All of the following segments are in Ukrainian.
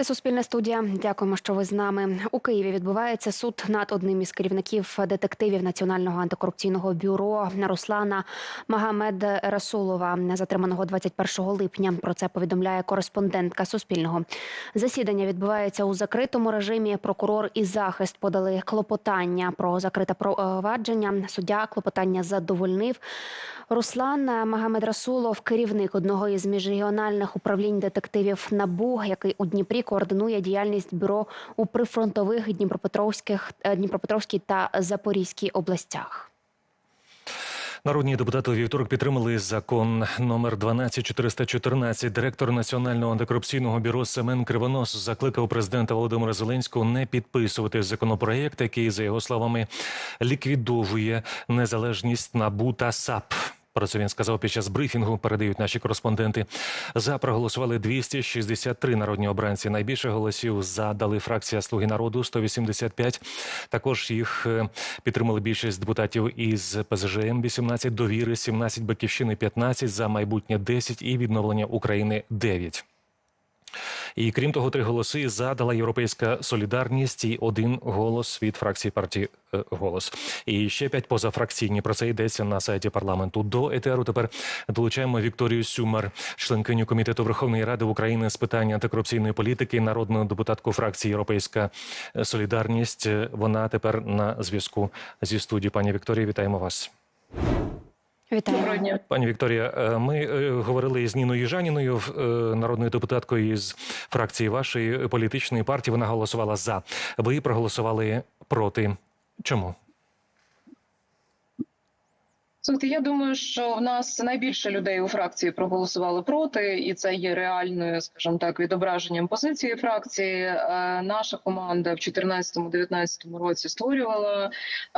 Це Суспільна студія. Дякуємо, що ви з нами. У Києві відбувається суд над одним із керівників детективів Національного антикорупційного бюро Руслана Магамед Расулова, затриманого 21 липня. Про це повідомляє кореспондентка Суспільного. Засідання відбувається у закритому режимі. Прокурор і захист подали клопотання про закрите провадження. Суддя клопотання задовольнив. Руслан Магамед Расулов, керівник одного із міжрегіональних управлінь детективів НАБУ, який у Дніпрі координує діяльність бюро у прифронтових Дніпропетровських е, Дніпропетровській та Запорізькій областях. Народні депутати у вівторок підтримали закон номер 12414. Директор Національного антикорупційного бюро Семен Кривонос закликав президента Володимира Зеленського не підписувати законопроєкт, який, за його словами, ліквідовує незалежність НАБУ та САП. Про це він сказав під час брифінгу. Передають наші кореспонденти. За проголосували 263 народні обранці. Найбільше голосів задали фракція Слуги народу 185. Також їх е, підтримали більшість депутатів із ПЗЖМ 18, довіри 17, батьківщини 15, за майбутнє 10 і відновлення України 9. І крім того, три голоси задала європейська солідарність і один голос від фракції партії е, голос. І ще п'ять позафракційні. Про це йдеться на сайті парламенту. До етеру тепер долучаємо Вікторію Сюмар, членкиню комітету Верховної Ради України з питань антикорупційної політики, народну депутатку фракції Європейська Солідарність. Вона тепер на зв'язку зі студією. Пані Вікторія, вітаємо вас. Вітаю. Доброго дня. Пані Вікторія, е, ми е, говорили з Ніною Їжаніною, е, народною депутаткою із фракції вашої політичної партії. Вона голосувала за. Ви проголосували проти. Чому? Слухайте, я думаю, що в нас найбільше людей у фракції проголосували проти, і це є реальною, скажімо так, відображенням позиції фракції. Е, Наша команда в 2014-2019 році створювала е,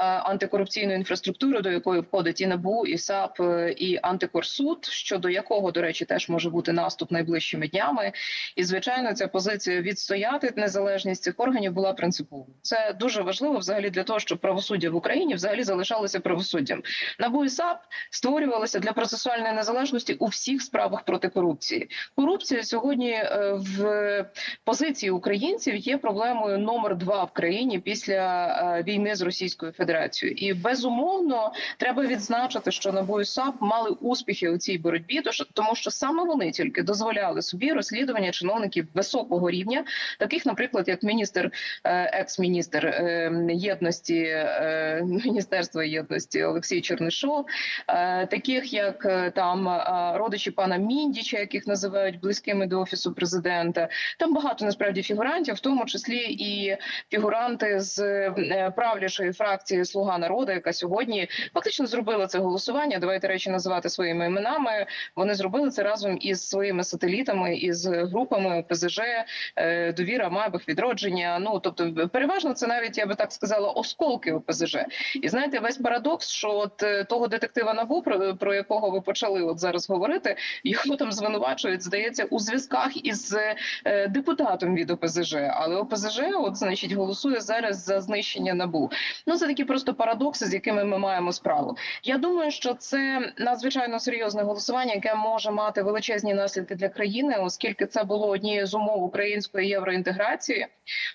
антикорупційну інфраструктуру, до якої входить і НАБУ, і САП, е, і антикорсуд, щодо якого, до речі, теж може бути наступ найближчими днями. І звичайно, ця позиція відстояти незалежність цих органів була принциповою. Це дуже важливо взагалі для того, щоб правосуддя в Україні взагалі залишалося правосуддям. НАБУ і САП створювалися для процесуальної незалежності у всіх справах проти корупції. Корупція сьогодні е, в позиції українців є проблемою номер два в країні після е, війни з Російською Федерацією. І безумовно треба відзначити, що НАБУ і САП мали успіхи у цій боротьбі, тому що саме вони тільки дозволяли собі розслідування чиновників високого рівня, таких, наприклад, як міністр, е, екс-міністр єдності міністерства єдності Олексій Чернишов, е, таких як е, там е, родичі пана Міндіча, яких називають близькими до офісу президента. Там багато насправді фігурантів, в тому числі і фігуранти з правлячої фракції Слуга народу, яка сьогодні фактично зробила це голосування. Давайте речі називати своїми іменами. Вони зробили це разом із своїми сателітами, із групами ОПЗЖ, е, довіра, Майбах, відродження. Ну тобто, переважно це навіть я би так сказала, осколки ОПЗЖ. І знаєте, весь парадокс, що от того детектива НАБУ, про, про якого ви почали от зараз говорити, його там звинувачують, здається, у зв'язках із е, депутатом від ОПЗЖ. Але ОПЗЖ, от значить, голосує зараз за знищення НАБУ. Ну це такі просто парадокси, з якими ми маємо справу. Я думаю, що це надзвичайно серйозне голосування, яке може мати величезні наслідки для країни, оскільки це було однією з умов української євроінтеграції,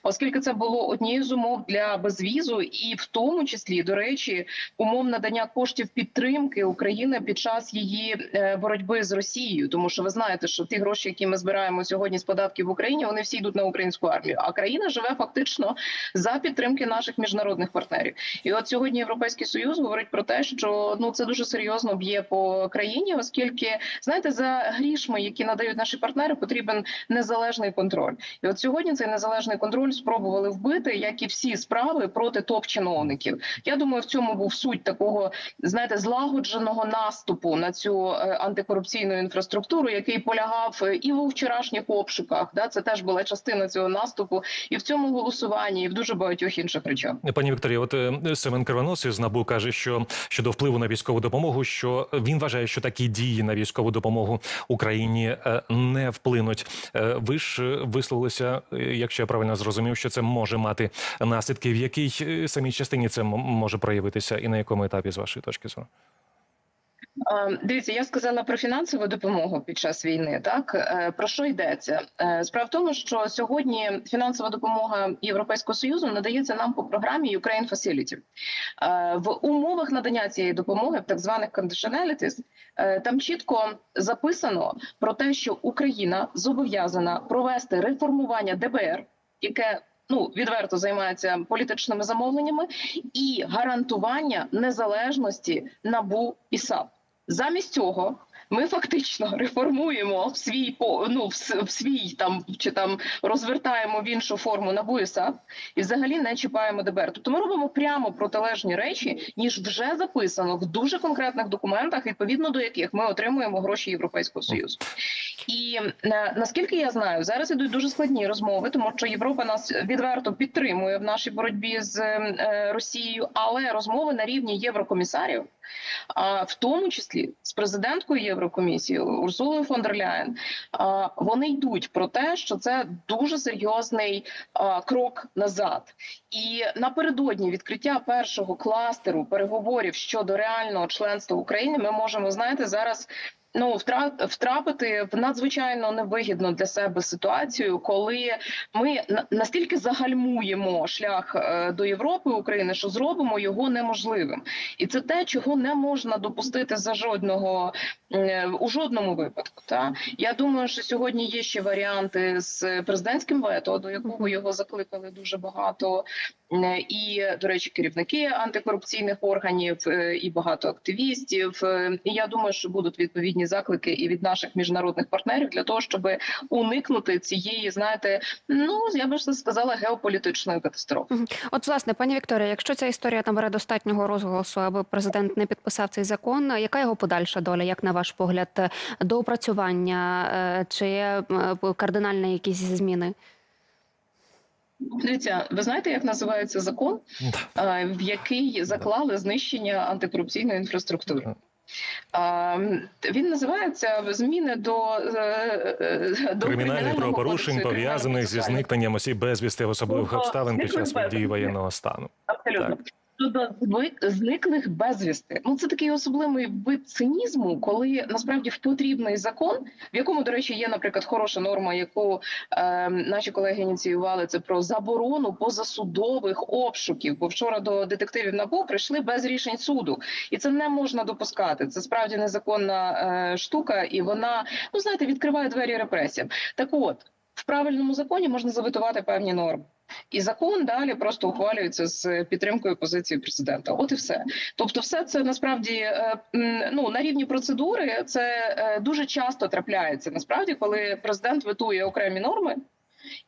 оскільки це було однією з умов для безвізу, і в тому числі, до речі, умов надання коштів підтримки України під час її е, боротьби з Росією, тому що ви знаєте, що ті гроші, які ми збираємо сьогодні з податків в Україні, вони всі йдуть на українську армію. А країна живе фактично за підтримки наших міжнародних партнерів. І от сьогодні Європейський Союз говорить про те, що ну це дуже серйозно б'є по країні, оскільки знаєте, за грішми, які надають наші партнери, потрібен незалежний контроль. І от сьогодні цей незалежний контроль спробували вбити, як і всі справи проти топ-чиновників. Я думаю, в цьому був суть такого, знаєте, злагодженого наступу на цю е, антикорупційну інфраструктуру, який полягав е, і у вчорашніх обшуках. Да, це теж була частина цього наступу, і в цьому голосуванні, і в дуже багатьох інших речах. Пані Вікторія, от е, Семен Кривонос із НАБУ каже, що щодо впливу на військову допомогу, що він вважає, що такі дії на військову допомогу Україні не вплинуть. Ви ж висловилися, якщо я правильно зрозумів, що це може мати наслідки. В якій е, самій частині це може проявитися, і на якому етапі з вашої точки зору? Е, Дивіться, я сказала про фінансову допомогу під час війни. Так Е, про що йдеться? Справа в тому, що сьогодні фінансова допомога Європейського союзу надається нам по програмі Ukraine Facility. В умовах надання цієї допомоги, в так званих conditionalities, там чітко записано про те, що Україна зобов'язана провести реформування ДБР, яке ну відверто займається політичними замовленнями, і гарантування незалежності НАБУ і САП. Замість цього ми фактично реформуємо в свій ну в, свій там чи там розвертаємо в іншу форму НАБУ і САП і взагалі не чіпаємо ДБР. Тобто ми робимо прямо протилежні речі, ніж вже записано в дуже конкретних документах, відповідно до яких ми отримуємо гроші Європейського союзу. І е, наскільки я знаю, зараз ідуть дуже складні розмови, тому що Європа нас відверто підтримує в нашій боротьбі з е, Росією, але розмови на рівні єврокомісарів, а в тому числі з президенткою Єврокомісії Урсулою фон дер Ляєн, вони йдуть про те, що це дуже серйозний крок назад. І напередодні відкриття першого кластеру переговорів щодо реального членства України, ми можемо знаєте зараз. Ну, втра- втрапити в надзвичайно невигідну для себе ситуацію, коли ми настільки загальмуємо шлях е, до Європи України, що зробимо його неможливим, і це те, чого не можна допустити за жодного е, у жодному випадку. Та я думаю, що сьогодні є ще варіанти з президентським вето, до якого його закликали дуже багато. Е, І, до речі, керівники антикорупційних органів е, і багато активістів. Е, І я думаю, що будуть відповідні заклики і від наших міжнародних партнерів для того, щоб уникнути цієї, знаєте, ну я би ж сказала, геополітичної катастрофи. От, власне, пані Вікторія, якщо ця історія набере достатнього розголосу, аби президент не підписав цей закон, яка його подальша доля, як на ваш погляд, доопрацювання е, чи кардинальні якісь зміни? Дивіться, ви знаєте, як називається закон, е, в який заклали знищення антикорупційної інфраструктури? Він називається зміни до, е, е, до Кримінальних правопорушень пов'язаних зі зникненням осіб безвісти в особливих Ну, обставин під час події дії воєнного стану. Абсолютно. Щодо зниклих безвісти. Ну це такий особливий вид цинізму, коли насправді потрібний закон, в якому, до речі, є, наприклад, хороша норма, яку е, наші колеги ініціювали, це про заборону позасудових обшуків. Бо вчора до детективів НАБУ прийшли без рішень суду, і це не можна допускати. Це справді незаконна е, штука, і вона, ну знаєте, відкриває двері репресіям. Так от в правильному законі можна заветувати певні норми. І закон далі просто ухвалюється з підтримкою позиції президента. От і все. Тобто, все це насправді е, ну на рівні процедури це е, дуже часто трапляється. Насправді, коли президент витує окремі норми.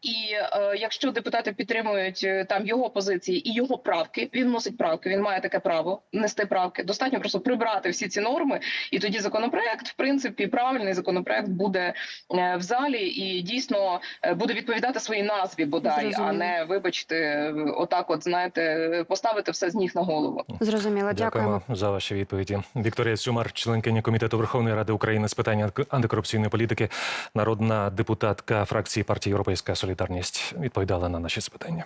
І е, якщо депутати підтримують е, там його позиції і його правки, він вносить правки. Він має таке право внести правки. Достатньо просто прибрати всі ці норми, і тоді законопроект, в принципі, правильний законопроект буде е, в залі і дійсно е, буде відповідати своїй назві, бодай, а не вибачте, е, отак, от знаєте, поставити все з ніг на голову. Зрозуміло, дякуємо. Дякуємо за ваші відповіді. Вікторія Сюмар, членкиня комітету Верховної Ради України з питань анти- антикорупційної політики, народна депутатка фракції партії Європейська Солідарність, відповідала на наші запитання.